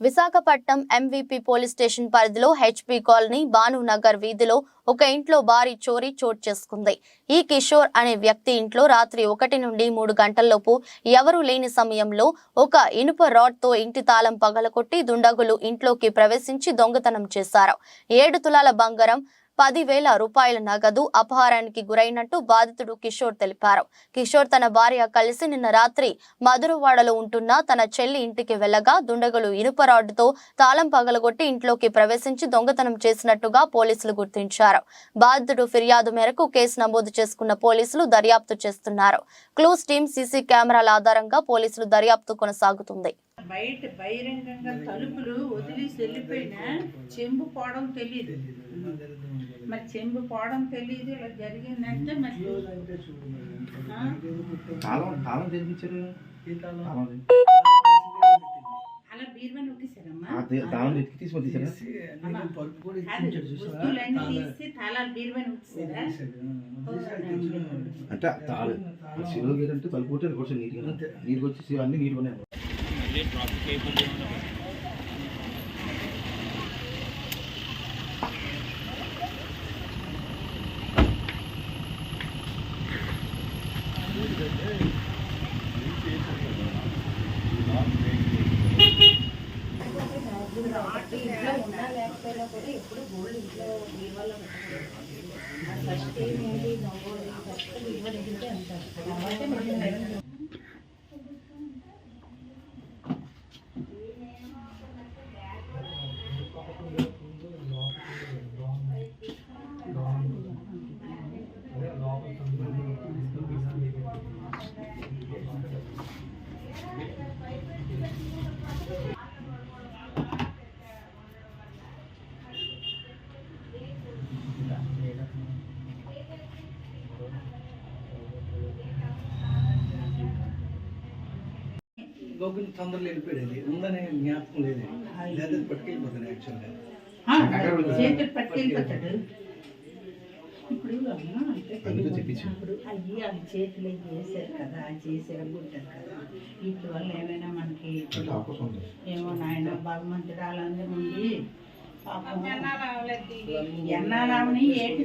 Visakhapatnam MVP police station పరిధిలో HP colony Bhanunagar వీధిలో ఒక ఇంట్లో భారీ చోరీ చోటు చేసుకుంది. ఈ కిషోర్ అనే వ్యక్తి ఇంట్లో రాత్రి ఒకటి నుండి మూడు గంటల్లోపు ఎవరూ లేని సమయంలో ఒక ఇనుప రాడ్తో ఇంటి తాళం పగలకొట్టి దుండగులు ఇంట్లోకి ప్రవేశించి దొంగతనం చేశారు. ఏడు తులాల బంగారం పదివేల రూపాయల నగదు అపహారానికి గురైనట్టు బాధితుడు కిషోర్ తెలిపారు. కిషోర్ తన భార్య కలిసి నిన్న రాత్రి మధురవాడలో ఉంటున్న తన చెల్లి ఇంటికి వెళ్ళగా దుండగులు ఇనుప రాడ్డుతో తాళం పగలగొట్టి ఇంట్లోకి ప్రవేశించి దొంగతనం చేసినట్టుగా పోలీసులు గుర్తించారు. బాధితుడు ఫిర్యాదు మేరకు కేసు నమోదు చేసుకున్న పోలీసులు దర్యాప్తు చేస్తున్నారు. క్లూస్ టీమ్ సీసీ కెమెరాల ఆధారంగా పోలీసులు దర్యాప్తు కొనసాగుతుంది. బయట బహిరంగంగా తలుపులు వదిలేసి వెళ్ళిపోయినా చెంబు పోవడం తెలియదు మరి చెంబు పోవడం తెలియదు ఇలా జరిగిందంటే మరి ఆ? తాళం తాళం తెరిపించారు. తాళం? తెరి- అలా బీరువాని ఉట్టేశారమ్మా ఆ తే- తాళం వెతికి తీసుకొని తీసారా కాదు వస్తువులన్నీ తీసి తాళాలు బీరువాని ఉట్టేశారా అంటే తాళం సిలువ గేర్ అంటే తలుపు కొట్టే కొంచెం నీట్గా నీట్గా వచ్చేసి అన్ని నీట్గానే ఉన్నాయి. గోకుల్ తొందరలో వెళ్ళిపోయాడు ఉందనే జ్ఞాపకం లేదు. లేదా పట్టుకెళ్ళిపోతాను యాక్చువల్గా. చేతులు పట్టుకెళ్ళిపోతాడు. ఇప్పుడు అమ్మా అంటే అయ్యి అవి చేతులు చేశారు కదా చేశారు అనుకుంటారు కదా. వీటి వల్ల ఏమైనా మనకి ఉంది. ఏమో నాయన భగవంతుడు వాళ్ళందరూ ఉండి పాపం ఎన్నాళ్ళని ఏటి